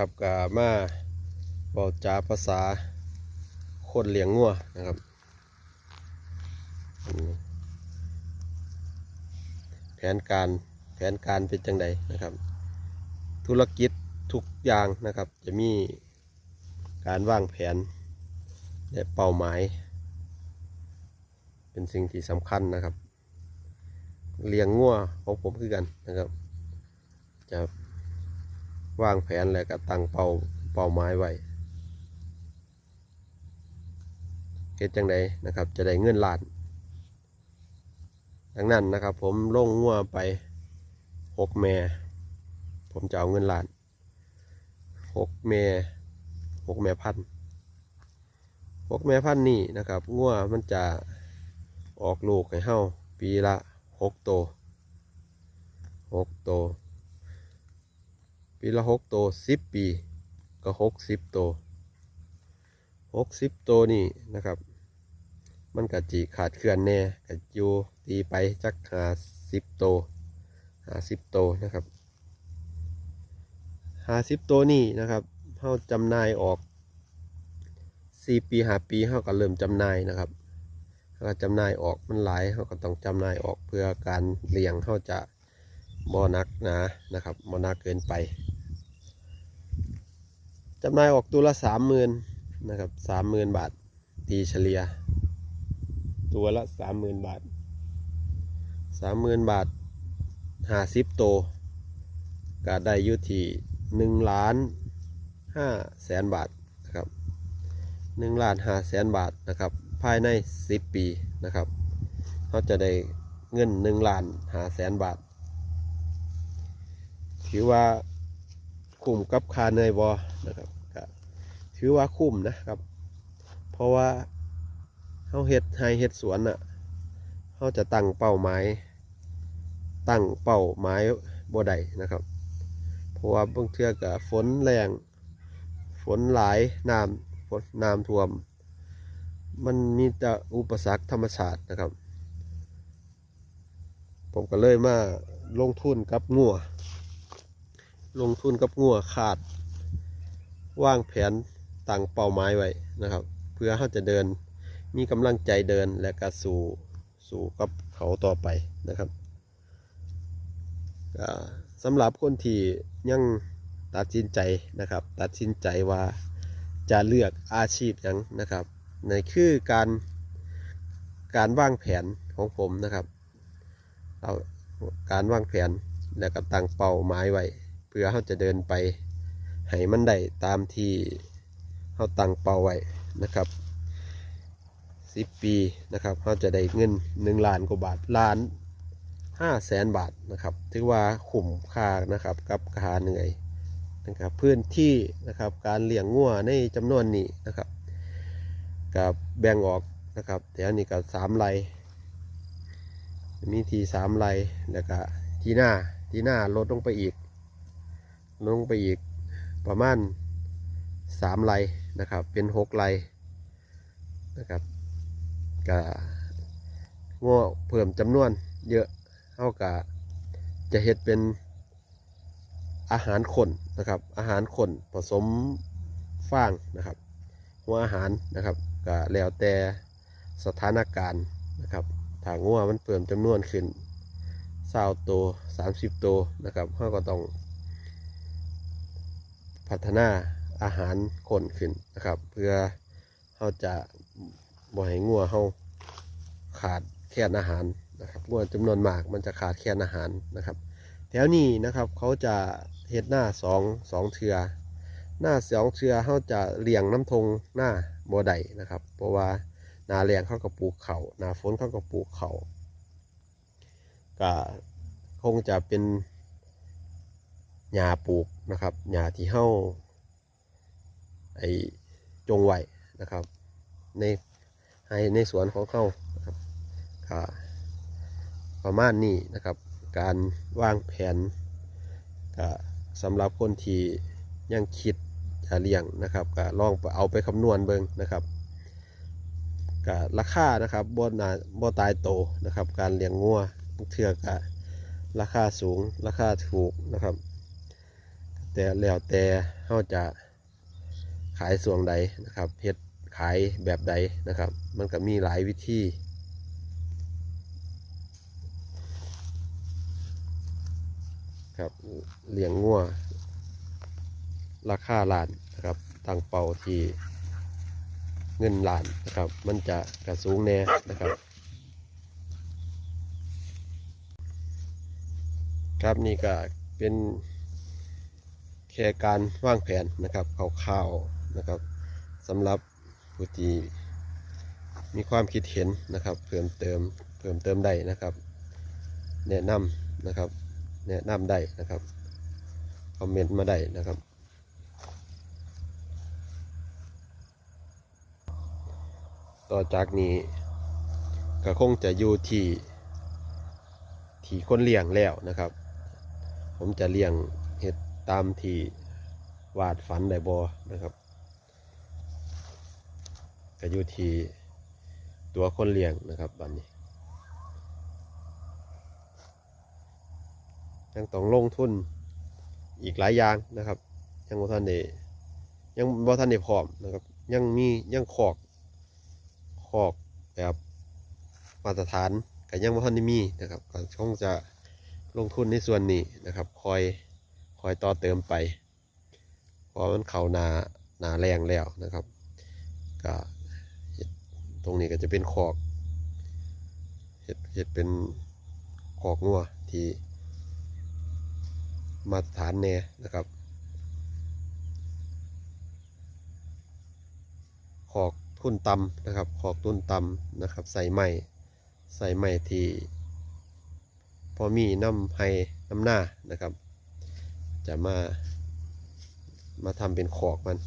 ครับก็มาบอกจาภาษาคนเลี้ยงงัวนะครับแผนการแผนการเป็นจังใดนะครับ ธุรกิจทุกอย่างนะครับ จะมีการวางแผนและเป้าหมาย เป็นสิ่งที่สำคัญนะครับ เลี้ยงงัวของผมคือกันนะครับ จะ วางแผนและก็ตั้งเป้าเป้าหมายไว้เฮ็ดจังใดนะครับ จะได้เงินล้านดังนั้นนะครับ ผมลงงัวไปหกแม่ผมจะเอาเงินล้านหกแม่หกแม่พันหกแม่พันนี่นะครับงัวมันจะออกลูกให้เฮาปีละหกโตวหกโต ปีละหกโตสิบปี ก็หกสิบโตหกสิบโตวนี่นะครับ มันก็จีขาดเคลื่อนแน่ก็อยู่ตีไปจักหาสิบโตหาสิบโตนะครับหาสิบโตวนี่นะครับเขาจำนายออกสี่ปีหาปีเขาก็เริ่มจำนายนะครับเขาก็จำนายออกมันหลายเขาก็ต้องจำนายออกเพื่อการเลี้ยงเขาจะบ่หนักนานะครับบ่หนักเกินไป จำหน่ายออกตัวละสามหมื่นนะครับสามหมื่นบาท ตีเฉลี่ย ตัวละสามหมื่นบาทสามหมื่นบาทห้าสิบโตก็ได้ยู่ที่หนึ่งล้านห้าแสนบาทนะครับหนึ่งล้านห้าแสนบาทนะครับ ภายในสิบปีนะครับเขาจะได้เงินหนึ่งล้านห้าแสนบาท ถือว่า คุ้มกับค่าเหนื่อยบอนะครับก็ถือว่าคุ้มนะครับ เพราะว่าเขาเฮ็ดไฮเฮ็ดสวนอะเขาจะตั้งเป้าหมายตั้งเป้าหมายบ่ได้นะครับ เพราะว่าบางเทื่อกับฝนแรง ฝนหลายน้ำฝนน้ำท่วม มันมีแต่อุปสรรคธรรมชาตินะครับ ผมก็เลยมาลงทุนกับงัว ลงทุนกับงัวขาดวางแผนตั้งเป้าหมายไว้นะครับ เพื่อเขาจะเดินมีกำลังใจเดินและก็สู่สู่กับเขาต่อไปนะครับสำหรับคนที่ยังตัดสินใจนะครับ ตัดสินใจว่าจะเลือกอาชีพหยังนะครับในคือการการวางแผนของผมนะครับ เอาการวางแผนและก็ตั้งเป้าหมายไว้ เพื่อเขาจะเดินไปให้มันได้ตามที่เขาตั้งเป้าไว้นะครับสิบปีนะครับเขาจะได้เงินหนึ่งล้านกว่าบาทล้านห้าแสนบาทนะครับ ถือว่าคุ้มค่านะครับกับค่าเหนื่อยนะครับพื้นที่นะครับการเลี้ยงงัวในจำนวนนี้นะครับกับแบ่งออกนะครับแถวนี้ก็สามไร่มีทีสามไร่แล้วก็ที่หน้าที่หน้าลดลงไปอีก ลงไปอีกประมาณสามไร่นะครับ เป็นหกไร่นะครับก็ง้อเพิ่มจำนวนเยอะเท่ากับจะเฮ็ดเป็นอาหารคนนะครับ อาหารคนผสมฟางนะครับหัวอาหารนะครับก็แล้วแต่สถานการณ์นะครับถ้างัวมันเพิ่มจำนวนขึ้นเศร้าโตสามสิบโตนะครับเขาก็ต้อง พัฒนาอาหารคนขึ้นนะครับ เพื่อเขาจะบ่ให้งัวเขาขาดแคลนอาหารนะครับงัวจำนวนมากมันจะขาดแคลนอาหารนะครับแถวนี้นะครับเขาจะเฮ็ดหน้าสองสองเทือหน้าสองเทือเขาจะเลี้ยงน้ำทงหน้าบ่ได้นะครับ เพราะว่าหนาแรงเขาก็ปลูกเขาหนาฝนเขาก็ปลูกเขาก็คงจะเป็นหญ้าปลูก นะครับหญ้าที่เฮ้าไอจงไว้นะครับ ในให้ในสวนของเขานะครับก็ประมาณนี้นะครับ การวางแผนก็สำหรับคนที่ยังคิดจะเลี้ยงนะครับก็ลองเอาไปคำนวณเบิ่งนะครับก็ราคานะครับบ่นาบ่ตายโตนะครับ การเลี้ยงงัวเทือกะราคาสูงราคาถูกนะครับ แต่แล้วแต่เขาจะขายส่วงใดนะครับเฮ็ดขายแบบใดนะครับ มันก็มีหลายวิธีครับเลี้ยงงัวราคาล้านนะครับตั้งเป้าที่เงินล้านนะครับ มันจะกระสูงแน่นะครับ ครับนี่ก็เป็น แค่การวางแผนนะครับคร่าวๆนะครับสำหรับผู้ที่มีความคิดเห็นนะครับเพิ่มเติมเพิ่มเติมได้นะครับ แนะนำนะครับแนะนำได้นะครับคอมเมนต์มาได้นะครับต่อจากนี้ก็คงจะอยู่ที่ที่คนเลี้ยงแล้วนะครับ ผมจะเลี้ยง ตามที่วาดฝันได้บอนะครับก็อยู่ที่ตัวคนเลี้ยงนะครับบัดนนี้ยังต้องลงทุนอีกหลายอย่างนะครับ ยังบ่ทันได้ยังบ่ทันได้พร้อมนะครับ ยังมียังขอกขอกแบบมาตรฐานก็ยังบ่ทันได้มีนะครับก็คงจะลงทุนในส่วนนี้นะครับ คอย คอยต่อเติมไปเพอมันเขานานาแรงแล้วนะครับก็ตรงนี้ก็จะเป็นขอกเห็ดเห็ดเป็นขอกงัวที่ มาตรฐานแน่นะครับขอกทุนต่ำนะครับขอกทุนต่ำนะครับ ใส่ไม้ใส่ไม้ที่พอมีน้ำให้น้ำหน้านะครับ จะมามาทำเป็นขอกมัน